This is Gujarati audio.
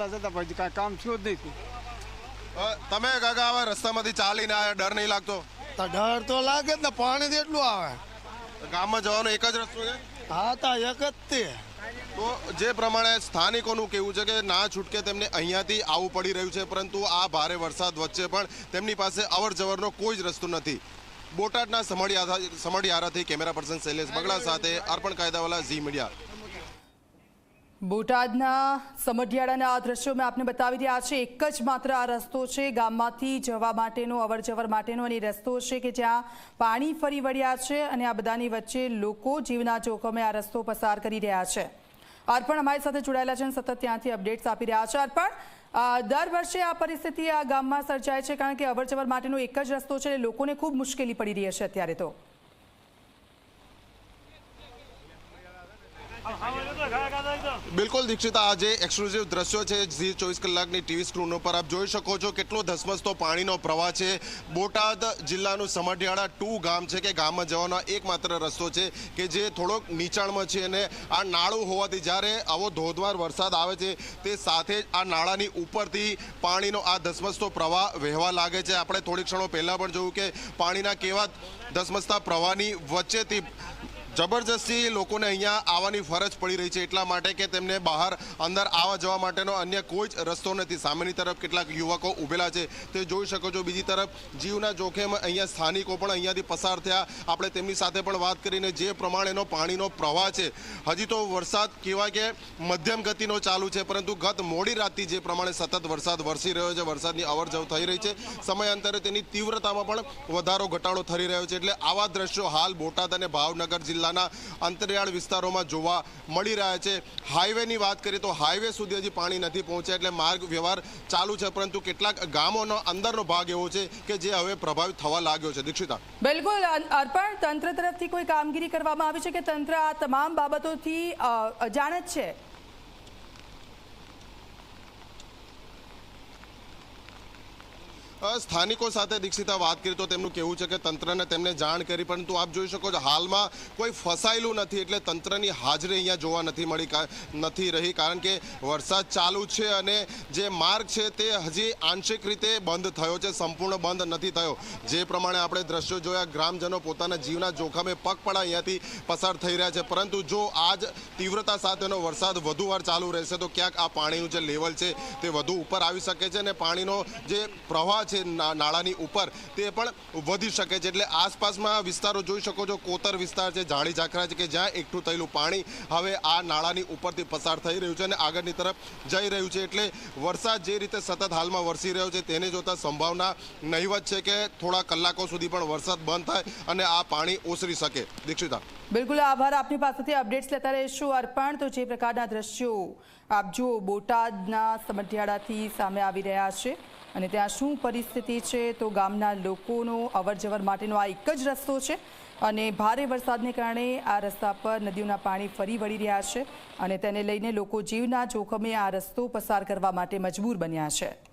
પહેલાં જતા પછી કાંઈ કામ થયું જ નહીં તમે કાકા આવા રસ્તામાંથી ચાલીને આવ્યા ડર નહીં લાગતો? તો ડર તો લાગે જ ને પાણી એટલું આવે. ગામમાં જવાનો એક જ રસ્તો છે? હા તા એક જ તે. તો જે પ્રમાણે સ્થાનિકોનું કેવું છે કે ના છૂટકે તેમને અહીંયાથી આવવું પડી રહ્યું છે પરંતુ આ ભારે વરસાદ વચ્ચે પણ તેમની પાસે અવર જવરનો કોઈ જ રસ્તો નથી. બોટાદના સમડિયા સમડિયારાથી કેમેરા પર્સન શૈલેષ બગડા સાથે અર્પણ કાયદાવાલા ઝી મીડિયા. બોટાદના સમઢિયાળાના આ દ્રશ્યો મેં આપને બતાવી રહ્યા છે. એક જ માત્ર આ રસ્તો છે. ગામમાંથી જવા માટેનો અવર જવર માટેનો અને રસ્તો છે કે જ્યાં પાણી ફરી વળ્યા છે અને આ બધાની વચ્ચે લોકો જીવના જોખમે આ રસ્તો પસાર કરી રહ્યા છે. અર્પણ અમારી સાથે જોડાયેલા છે અને સતત ત્યાંથી અપડેટ્સ આપી રહ્યા છે. અર્પણ દર વર્ષે આ પરિસ્થિતિ આ ગામમાં સર્જાય છે કારણ કે અવર જવર માટેનો એક જ રસ્તો છે લોકોને ખૂબ મુશ્કેલી પડી રહી છે અત્યારે તો. બિલકુલ દીક્ષિતા, આ જે એક્સક્લુઝિવ દ્રશ્યો છે, ઝી ચોવીસ કલાકની ટીવી સ્ક્રીન ઉપર આપ જોઈ શકો છો કેટલો ધસમસતો પાણીનો પ્રવાહ છે. બોટાદ જિલ્લાનું સમઢિયાળા ટુ ગામ છે કે ગામમાં જવાનો એકમાત્ર રસ્તો છે કે જે થોડોક નીચાણમાં છે અને આ નાળું હોવાથી જ્યારે આવો ધોધમાર વરસાદ આવે છે, તે સાથે જ આ નાળાની ઉપરથી પાણીનો આ ધસમસતો પ્રવાહ વહેવા લાગે છે. આપણે થોડીક ક્ષણો પહેલાં પણ જોયું કે પાણીના કેવા ધસમસતા પ્રવાહની વચ્ચેથી જબરજસ્તી લોકોને અહીંયા આવવાની ફરજ પડી રહી છે એટલા માટે કે તેમને બહાર અંદર આવવા જવા માટેનો અન્ય કોઈ જ રસ્તો નથી. સામેની તરફ કેટલાક યુવકો ઊભેલા છે. તે જોઈ શકો છો. બીજી તરફ જીવના જોખમ અહીંયા સ્થાનિકો પણ અહીંયાથી પસાર થયા. આપણે તેમની સાથે પણ વાત કરીને જે પ્રમાણેનો પાણીનો પ્રવાહ છે, હજી તો વરસાદ કહેવાય કે મધ્યમ ગતિનો ચાલુ છે, પરંતુ ગત મોડી રાતથી જે પ્રમાણે સતત વરસાદ વરસી રહ્યો છે, વરસાદની અવરજવર થઈ રહી છે. સમયાંતરે તેની તીવ્રતામાં પણ વધારો, ઘટાડો થઈ રહ્યો છે. એટલે આવા દ્રશ્યો હાલ બોટાદ અને ભાવનગર જિલ્લાના અંતરિયાળ વિસ્તારોમાં જોવા મળી રહ્યા છે. હાઈવેની વાત કરીએ તો હાઈવે સુધી હજી પાણી નથી પહોંચ્યા એટલે માર્ગ વ્યવહાર ચાલુ છે, પરંતુ કેટલાક ગામોનો અંદરનો ભાગ એવો છે કે જે હવે પ્રભાવિત થવા લાગ્યો છે. દીક્ષિતા. બિલકુલ અર્પણ તંત્ર તરફથી કોઈ કામગીરી કરવામાં આવી છે કે તંત્ર આ તમામ બાબતોથી અજાણત છે? સ્થાનિકો સાથે દીક્ષિતા વાત કરી તો તેમનું કહેવું છે કે તંત્રને તેમને જાણ કરી, પરંતુ આપ જોઈ શકો છો હાલમાં કોઈ ફસાયેલું નથી એટલે તંત્રની હાજરી અહીંયા જોવા નથી મળી નથી રહી, કારણ કે વરસાદ ચાલુ છે અને જે માર્ગ છે તે હજી આંશિક રીતે બંધ થયો છે, સંપૂર્ણ બંધ નથી થયો. જે પ્રમાણે આપણે દ્રશ્યો જોયા, ગ્રામજનો પોતાના જીવના જોખમે પગપળા અહીંયાથી પસાર થઈ રહ્યા છે. પરંતુ જો આજ તીવ્રતા સાથેનો વરસાદ વધુ વાર ચાલુ રહેશે, તો ક્યાંક આ પાણીનું જે લેવલ છે તે વધુ ઉપર આવી શકે છે અને પાણીનો જે પ્રવાહ છે નાળાની ઉપર, તે પણ વધી શકે છે. એટલે આસપાસમાં વિસ્તારો જોઈ શકો છો. કોતર વિસ્તાર છે જાણી ઝાખરા છે કે જ્યાં એકઠું થયેલું પાણી હવે આ નાળાની ઉપરથી પસાર થઈ રહ્યું છે અને આગળની તરફ જઈ રહ્યું છે. એટલે વરસાદ જે રીતે સતત હાલમાં વરસી રહ્યો છે તેને જોતા સંભાવના નહીવત છે કે થોડા કલાકો સુધી પણ વરસાદ બંધ થાય અને આ પાણી ઓસરી શકે. દીક્ષિતા. બિલકુલ આભાર. આપની પાસેથી અપડેટ્સ લેતા રહીશું અર્પણ. તો જે પ્રકારના દ્રશ્યો આપ જુઓ, બોટાદના સમઢિયાળાથી સામે આવી રહ્યા છે અને ત્યાં શું પરિસ્થિતિ છે તો ગામના લોકોનો અવરજવર માટેનો આ એક જ રસ્તો છે અને ભારે વરસાદને કારણે આ રસ્તા પર નદીઓના પાણી ફરી વળી રહ્યા છે અને તેને લઈને લોકો જીવના જોખમે આ રસ્તો પસાર કરવા માટે મજબૂર બન્યા છે.